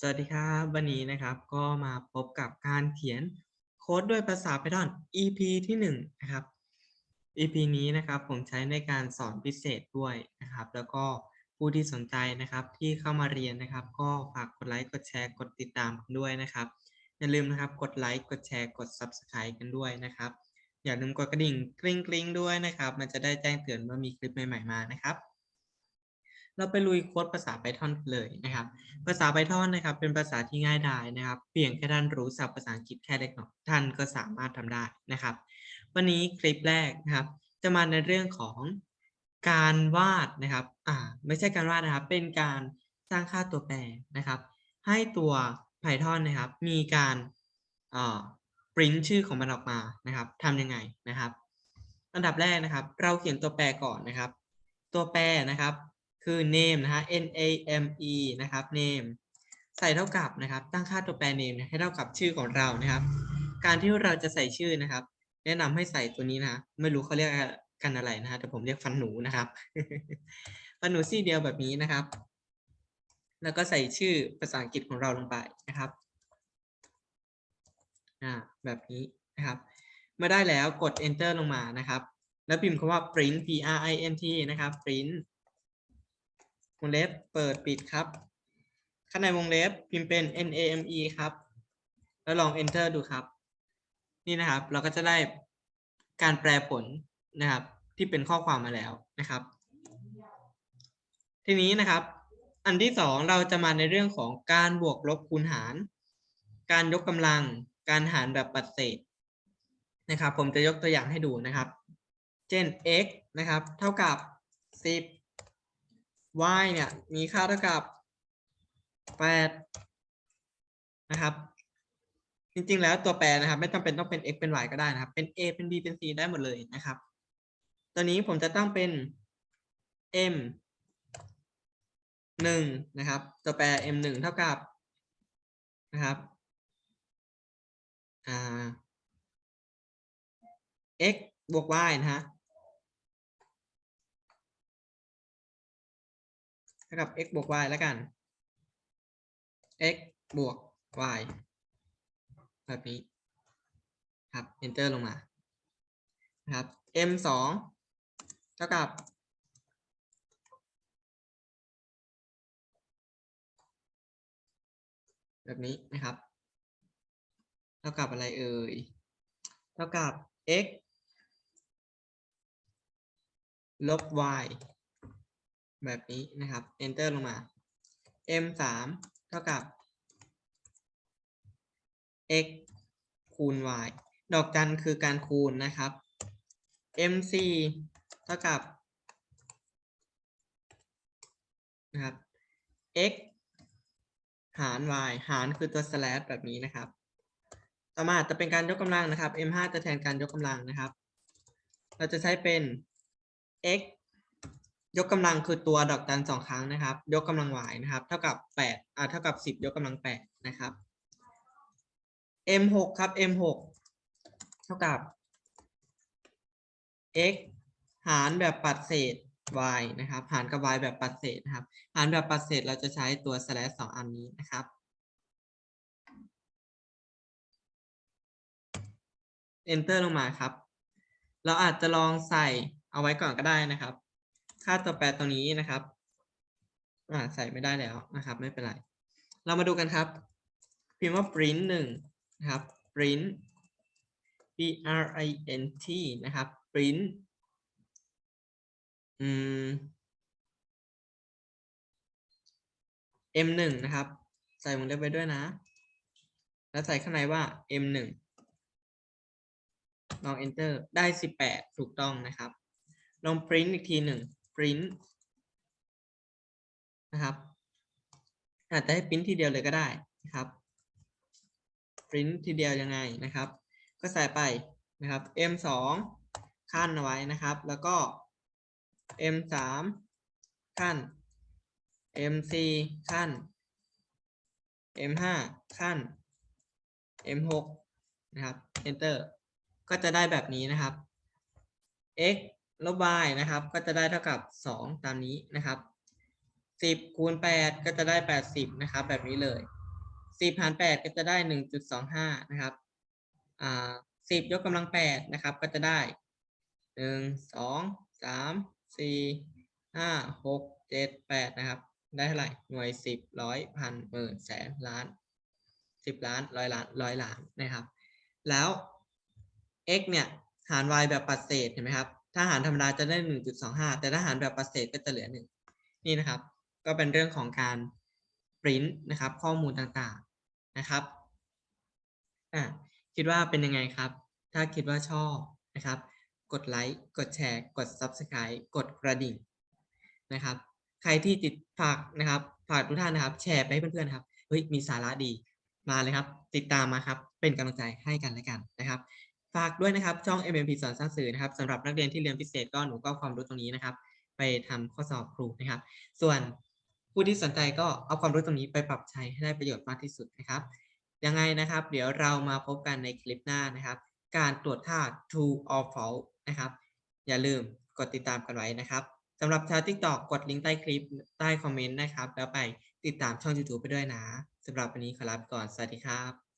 สวัสดีครับ วันนี้นะครับก็มาพบกับการเขียนโค้ดด้วยภาษา Python EP ที่หนึ่งนะครับ EP นี้นะครับผมใช้ในการสอนพิเศษด้วยนะครับ แล้วก็ผู้ที่สนใจนะครับที่เข้ามาเรียนนะครับ ก็ฝากกดไลค์กดแชร์กดติดตามกันด้วยนะครับอย่าลืมนะครับกดไลค์กดแชร์กด Subscribe กันด้วยนะครับอย่าลืมกดกระดิ่งกริ๊งกริ๊งด้วยนะครับ มันจะได้แจ้งเตือนว่ามีคลิปใหม่ๆมานะครับ เราไปลุยโค้ดภาษา Python กันเลยนะครับ ภาษา Python นะครับเป็นภาษาที่ง่ายดายนะครับ เพียงแค่ท่านรู้ศัพท์ภาษาอังกฤษแค่เล็กน้อยท่านก็สามารถทำได้นะครับ วันนี้คลิปแรกนะครับ จะมาในเรื่องของการวาดนะครับอ่าไม่ใช่การวาดนะครับ เป็นการสร้างค่าตัวแปรนะครับ ให้ตัว Python นะครับ มีการเอ่อ print ชื่อของมันออกมานะครับทำยังไงนะครับ อันดับแรกนะครับ เราเขียนตัวแปรก่อนนะครับ ตัวแปรนะครับ คือ name นะฮะ n a m e นะครับ name ใส่เท่ากับนะครับ ตั้งค่าตัวแปร name ให้เท่ากับชื่อของเรานะครับ การที่เราจะใส่ชื่อนะครับ แนะนำให้ใส่ตัวนี้นะไม่รู้เขาเรียกกันอะไรนะฮะแต่ผมเรียกฟันหนูนะครับ ฟันหนูซี่เดียวแบบนี้นะครับ แล้วก็ใส่ชื่อภาษาอังกฤษของเราลงไปนะครับอ่าแบบนี้นะครับเมื่อได้แล้วกด enter ลงมานะครับ แล้วพิมพ์คำว่า print p r i n t นะครับ print วงเล็บเปิดปิดครับ ข้างในวงเล็บพิมพ์เป็น n a m e ครับ แล้วลอง enter ดูครับ นี่นะครับ เราก็จะได้การแปลผลนะครับ ที่เป็นข้อความมาแล้วนะครับ ทีนี้นะครับ อันที่สองเราจะมาในเรื่องของการบวกลบคูณหาร การยกกำลัง การหารแบบปัดเศษนะครับ ผมจะยกตัวอย่างให้ดูนะครับ เช่น x นะครับ เท่ากับ 10 y เนี่ยมีค่าเท่ากับ8นะครับ จริงๆ แล้วตัวแปรนะครับ ไม่จำเป็นต้องเป็น x เป็น y ก็ได้นะครับ เป็น a เป็น b เป็น c ได้หมดเลยนะครับ ตัวนี้ผมจะตั้งเป็น m หนึ่งนะครับ ตัวแปร m หนึ่งเท่ากับนะครับอ่า x บวก y นะฮะเท่ากับ x บวก y แล้วกัน x บวก y แบบนี้ครับ enter ลงมานะครับ m สองเท่ากับ แบบนี้นะครับ เท่ากับอะไรเอ่ย เท่ากับ x ลบ y แบบนี้นะครับ enter ลงมา m สามเท่ากับ x คูณ y ดอกจันคือการคูณนะครับ m สี่เท่ากับนะครับ x หาร y หารคือตัว slash แบบนี้นะครับ ต่อมาจะเป็นการยกกำลังนะครับ m ห้าจะแทนการยกกำลังนะครับ เราจะใช้เป็น x ยกกำลังคือตัวดอกจันสองครั้งนะครับ ยกกำลัง y นะครับ เท่ากับแปดอ่าเท่ากับสิบยกกำลังแปดนะครับ m หกครับ m หกเท่ากับ x หารแบบปัดเศษ y นะครับ หารกับ y แบบปัดเศษนะครับ หารแบบปัดเศษเราจะใช้ตัว slash สองอันนี้นะครับ enter ลงมาครับ เราอาจจะลองใส่เอาไว้ก่อนก็ได้นะครับ ค่าตัวแปรตรงนี้นะครับอ่าใส่ไม่ได้แล้วนะครับ ไม่เป็นไร เรามาดูกันครับ พิมพ์ว่า print หนึ่งนะครับ print p r i n t นะครับ print อืม m หนึ่งนะครับ ใส่วงเล็บไว้ด้วยนะ แล้วใส่ข้างในว่า m หนึ่งลอง enter ได้สิบแปดถูกต้องนะครับ ลอง print อีกทีหนึ่ง print นะครับอาจจะให้ print ทีเดียวเลยก็ได้นะครับ print ทีเดียวยังไงนะครับ ก็ใส่ไปนะครับ m สองขั้นเอาไว้นะครับ แล้วก็ m สามขั้น m สี่ขั้น m ห้าขั้น m หกนะครับ enter ก็จะได้แบบนี้นะครับ x ลบ y นะครับ ก็จะได้เท่ากับ 2 ตามนี้นะครับ 10คูณ8ก็จะได้ 80 นะครับ แบบนี้เลยสิบหารแปดก็จะได้หนึ่งจุดสองห้านะครับ อ่าสิบยกกำลังแปดนะครับ ก็จะได้หนึ่งสองสามสี่ห้าหกเจ็ดแปดนะครับ ได้เท่าไหร่ หน่วยสิบร้อยพันหมื่นแสนล้านสิบล้านร้อยล้านร้อยล้านนะครับ แล้ว x เนี่ย หาร y แบบปัดเศษเห็นไหมครับ ถ้าหารธรรมดาจะได้หนึ่งจุดสองห้าแต่ถ้าหารแบบปัดเศษก็จะเหลือหนึ่งนี่นะครับ ก็เป็นเรื่องของการปริ้นนะครับ ข้อมูลต่างๆนะครับอะคิดว่าเป็นยังไงครับ ถ้าคิดว่าชอบนะครับ กดไลค์กดแชร์ กด Subscribe กดกระดิ่งนะครับ ใครที่ติดฝากนะครับฝากทุกท่านนะครับ แชร์ไปให้เพื่อนๆครับเฮ้ยมีสาระดีมาเลยครับ ติดตามมาครับ เป็นกำลังใจให้กันและกันนะครับ ฝากด้วยนะครับช่อง MMP สอนสร้างสื่อนะครับสำหรับนักเรียนที่เรียนพิเศษก็หนูก็ความรู้ตรงนี้นะครับ ไปทำข้อสอบครูนะครับ ส่วนผู้ที่สนใจก็เอาความรู้ตรงนี้ไปปรับใช้ให้ได้ประโยชน์มากที่สุดนะครับ ยังไงนะครับ เดี๋ยวเรามาพบกันในคลิปหน้านะครับ การตรวจท่า true or false นะครับ อย่าลืมกดติดตามกันไว้นะครับสำหรับชาว TikTok กดลิงก์ใต้คลิปใต้คอมเมนต์นะครับ แล้วไปติดตามช่อง YouTube ไปด้วยนะสำหรับวันนี้ขอลาไปก่อนสวัสดีครับ